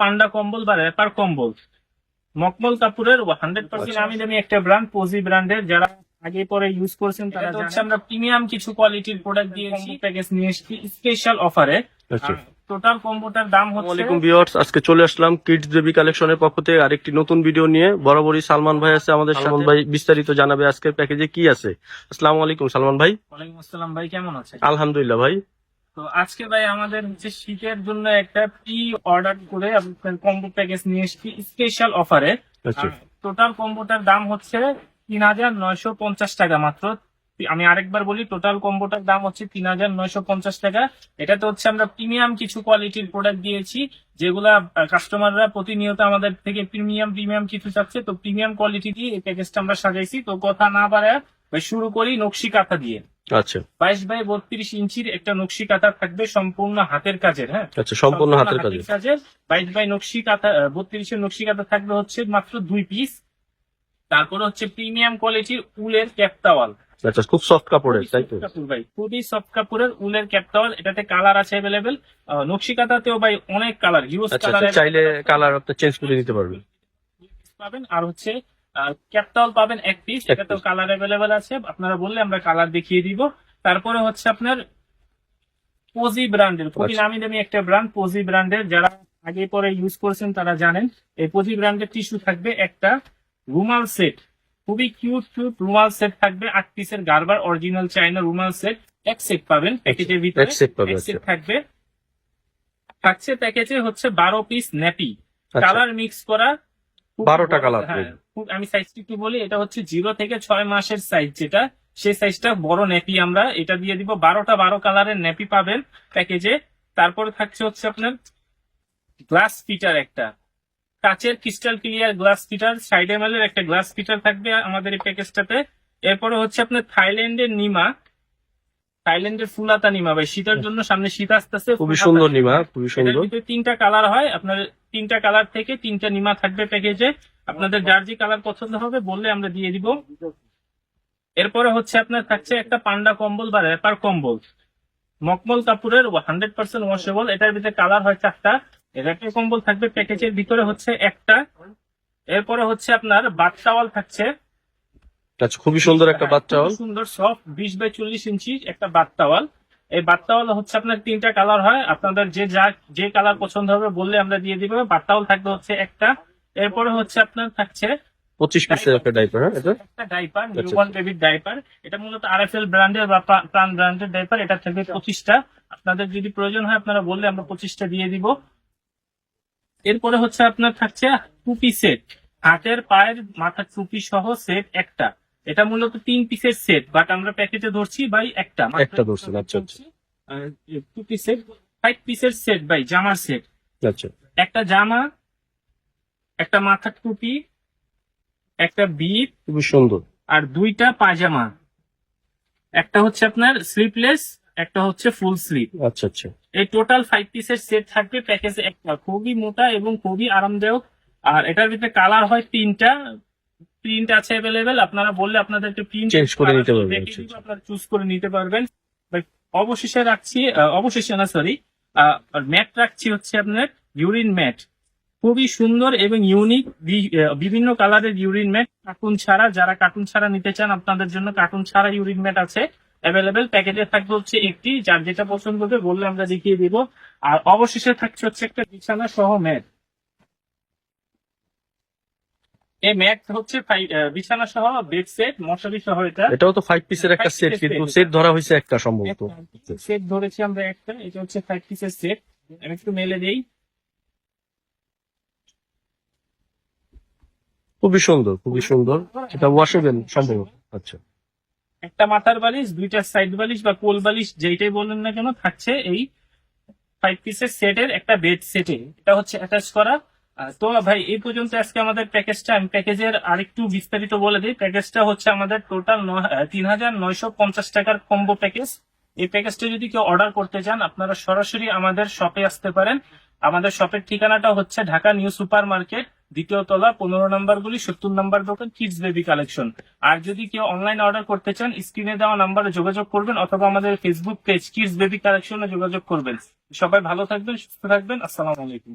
পান্ডা কম্বল বা র্যাপার কম্বল। মকমল কাপুরের হান্ড্রেড পার্সেন্ট আচ্ছা। আমি দামি একটা ব্র্যান্ড পজি ব্র্যান্ডের যারা আগে পরে ইউজ করছেন তারা হচ্ছে আমরা প্রিমিয়াম কিছু কোয়ালিটির প্রোডাক্ট দিয়েছি। প্যাকেজ নিয়ে এসেছি স্পেশাল অফারে টোটাল কম্বোটার দাম হচ্ছে আসসালামাইকুম ভিউয়ার্স আজকে চলে আসলাম কিডস বেবি কালেকশনের পক্ষ থেকে আরেকটি নতুন ভিডিও নিয়ে। বরাবরই সালমান ভাই আছে আমাদের সালমান ভাই। বিস্তারিত জানাবে আজকের প্যাকেজে কি আছে। আসসালামু আলাইকুম সালমান ভাই। ওয়ালাইকুম আসসালাম ভাই কেমন আছেন? আলহামদুলিল্লাহ ভাই। তো আজকে ভাই আমাদের হচ্ছে শীতের জন্য একটা প্রি অর্ডার করে কম্বো প্যাকেজ নিয়ে এসেছি স্পেশাল অফারে টোটাল কম্বোটার দাম হচ্ছে তিন হাজার নয়শো পঞ্চাশ টাকা মাত্র। আমি আরেকবার বলি টোটাল কম্বোটার দাম হচ্ছে তিন হাজার নয়শো পঞ্চাশ টাকা। এটাতে হচ্ছে আমরা প্রিমিয়াম কিছু কোয়ালিটির প্রোডাক্ট দিয়েছি যেগুলা কাস্টমাররা প্রতিনিয়ত আমাদের থেকে প্রিমিয়াম প্রিমিয়াম কিছু চাচ্ছে। তো প্রিমিয়াম কোয়ালিটি দিয়ে এই প্যাকেজটা আমরা সাজাইছি। তো কথা না বাড়ায় শুরু করি নকশি কাঁথা দিয়ে। আচ্ছা। বাইশ বাই বত্রিশ ইঞ্চির একটা নকশি কাঁথা থাকবে সম্পূর্ণ হাতের কাজের হ্যাঁ? আচ্ছা সম্পূর্ণ হাতের কাজে কাজের। বাইশ বাই নকশি কাঁথা বত্রিশের নকশি কাঁথা থাকবে হচ্ছে মাত্র দুই পিস। তারপরে হচ্ছে প্রিমিয়াম কোয়ালিটির উলের ক্যাপটাওয়াল আচ্ছা খুব সফট কাপড়ের তাই তো? কাপড় ভাই খুবই সফট কাপড়ের উলের ক্যাপটাওয়াল এটাতে কালার আছে অ্যাভেলেবেল নকশি কাঁথাতেও ভাই অনেক কালার আচ্ছা কালার চাইলে কালার আপনি চেঞ্জ করে নিতে পারবেন পাবেন আর হচ্ছে ক্যাপটাওয়াল পাবেন এক পিস এটা তো কালার অ্যাভেলেবেল আছে। আপনারা বললে আমরা কালার দেখিয়ে দিব। তারপরে হচ্ছে আপনার পজি ব্র্যান্ডের খুবই আচ্ছা। নামি দামি একটা ব্র্যান্ড পজি ব্র্যান্ডের যারা আগে পরে ইউজ করেছেন তারা জানেন এই পোজি ব্র্যান্ডের টিস্যু থাকবে একটা রুমাল সেট খুবই কিউট কিউট রুমাল সেট থাকবে আট পিসের গারবার অরিজিনাল চাইনা রুমাল সেট এক সেট পাবেন প্যাকেজের ভিতরে। এক এক আচ্ছা। সেট থাকবে। থাকছে প্যাকেজে হচ্ছে বারো পিস ন্যাপি কালার মিক্স করা খুব 12টা colour হ্যাঁ, থাকবে। খুব- আমি সাইজটা একটু বলি এটা হচ্ছে জিরো থেকে ছয় মাসের সাইজ যেটা। সেই সাইজটা বড় নেপি আমরা এটা দিয়ে দিব বারোটা বারো কালারের নেপি পাবেন প্যাকেজে তারপরে থাকছে হচ্ছে আপনার গ্লাস ফিটার একটা। কাচের crystal clear glass fitter side এর একটা গ্লাস ফিটার থাকবে আমাদের এই প্যাকেজটাতে এরপরে হচ্ছে আপনার থাইল্যান্ডের নিমা। থাইল্যান্ডের ফুলাতা নিমা ভাই শীতের জন্য সামনে শীত আসতেছে খুবই সুন্দর নিমা। খুবই সুন্দর। তিনটা কালার হয় আপনার তিনটা কালার থেকে তিনটা নিমা থাকবে প্যাকেজে। আপনাদের যার যে কালার পছন্দ হবে বললে আমরা দিয়ে দিব। এরপরে হচ্ছে আপনার থাকছে একটা পান্ডা কম্বল বা র্যাপার কম্বল। মকমল কাপুরের হান্ড্রেড পার্সেন্ট ওয়াশেবল। এটার ভিতরে কালার হয় চারটা। র্যাপার কম্বল থাকবে প্যাকেজের ভিতরে হচ্ছে একটা। এরপরে হচ্ছে আপনার বাচ্চাওয়াল থাকছে। আচ্ছা খুবই সুন্দর একটা হ্যাঁ, বাচ্চা খুবই সুন্দর সফট বিশ বাই চল্লিশ ইঞ্চি একটা বাত্তাওয়াল এই বাত্তাওয়াল হচ্ছে আপনার তিনটা কালার হয়। আপনাদের যে যা যে কালার পছন্দ হবে বললে আমরা দিয়ে দিব। বাত্তাওয়াল থাকবে হচ্ছে একটা। এরপরে হচ্ছে আপনার থাকছে পঁচিশ পিসের একটা ডাইপার হ্যাঁ এটা? একটা ডাইপার আচ্ছা, নিউবর্ন বেবির ডাইপার এটা মূলত আরএফএল ব্র্যান্ডের বা প্রাণ ব্র্যান্ডের ডাইপার এটা থাকবে পঁচিশটা। আপনাদের যদি প্রয়োজন হয় আপনারা বললে আমরা পঁচিশটা দিয়ে দিব। এরপরে হচ্ছে আপনার থাকছে টুপি সেট হাতের পায়ের মাথার টুপি সহ সেট একটা। এটা মূলত তিন পিসের সেট বাট আমরা প্যাকেটে ধরছি বাই একটা। একটা ধরছেন, আচ্ছা, আচ্ছা। টু পিসের ফাইভ পিসের সেট বাই জামার সেট আচ্ছা। একটা জামা একটা মাথার টুপি একটা বিপ খুবই সুন্দর। আর দুইটা পায়জামা। একটা হচ্ছে আপনার স্লিপলেস একটা হচ্ছে ফুল স্লিপ আচ্ছা আচ্ছা। এই টোটাল ফাইভ পিসের সেট থাকবে প্যাকেজে একটা। খুবই মোটা এবং খুবই আরামদায়ক। আর এটার ভিতরে কালার হয় তিনটা প্রিন্ট আছে অ্যাভেলেবেল আপনারা বললে আপনাদেরকে প্রিন্ট Change করে নিতে পারবেন। আপনারা চুজ করে নিতে পারবেন। অবশেষে রাখছি অবশেষে না সরি ম্যাট রাখছি হচ্ছে আপনার ইউরিন ম্যাট খুবই সুন্দর এবং ইউনিক বিভিন্ন কালারের ইউরিন ম্যাট কার্টুন ছাড়া যারা কার্টুন ছাড়া নিতে চান আপনাদের জন্য কার্টুন ছাড়া ইউরিন ম্যাট আছে অ্যাভেলেবেল প্যাকেজে থাকবে হচ্ছে একটি যার যেটা পছন্দ হবে বললে আমরা দেখিয়ে দিব। আর অবশেষে থাকছে হচ্ছে একটা বিছানা সহ ম্যাট এই ম্যাট হচ্ছে বিছানা সহ বেড সেট মশারি সহ এটা। এটাও তো ফাইভ পিসের একটা সেট কিন্তু সেট ধরা হয়েছে একটা সম্ভবত। সেট ধরেছি আমরা একটা এটা হচ্ছে ফাইভ পিসের সেট আমি একটু মেলে দেই। খুবই সুন্দর খুবই সুন্দর। এটা ওয়াশেবেল সম্ভবত। আচ্ছা। একটা মাথার বালিশ দুইটা সাইড বালিশ বা কোল বালিশ যেইটাই বলেন না কেন থাকছে এই ফাইভ পিসের সেটের একটা বেড সেটে এটা হচ্ছে অ্যাটাচ করা। তো ভাই, এই পর্যন্ত আজকে আমাদের প্যাকেজটা আমি প্যাকেজের আরেকটু বিস্তারিত বলে দিই। প্যাকেজটা হচ্ছে আমাদের টোটাল তিন হাজার নয়শো পঞ্চাশ টাকার কম্বো প্যাকেজ এই প্যাকেজটা যদি কেউ অর্ডার করতে চান, আপনারা সরাসরি আমাদের শপে আসতে পারেন। আমাদের শপের ঠিকানাটা হচ্ছে ঢাকা নিউ সুপার মার্কেট দ্বিতীয় তলা, পনেরো নম্বর গুলি, সত্তর নম্বর দোকান কিডস বেবি কালেকশন আর যদি কেউ অনলাইন অর্ডার করতে চান স্ক্রিনে দেওয়া নাম্বারে যোগাযোগ করবেন, অথবা আমাদের ফেসবুক পেজ কিডস বেবি কালেকশনে যোগাযোগ করবেন। সবাই ভালো থাকবেন, সুস্থ থাকবেন। আসসালামু আলাইকুম।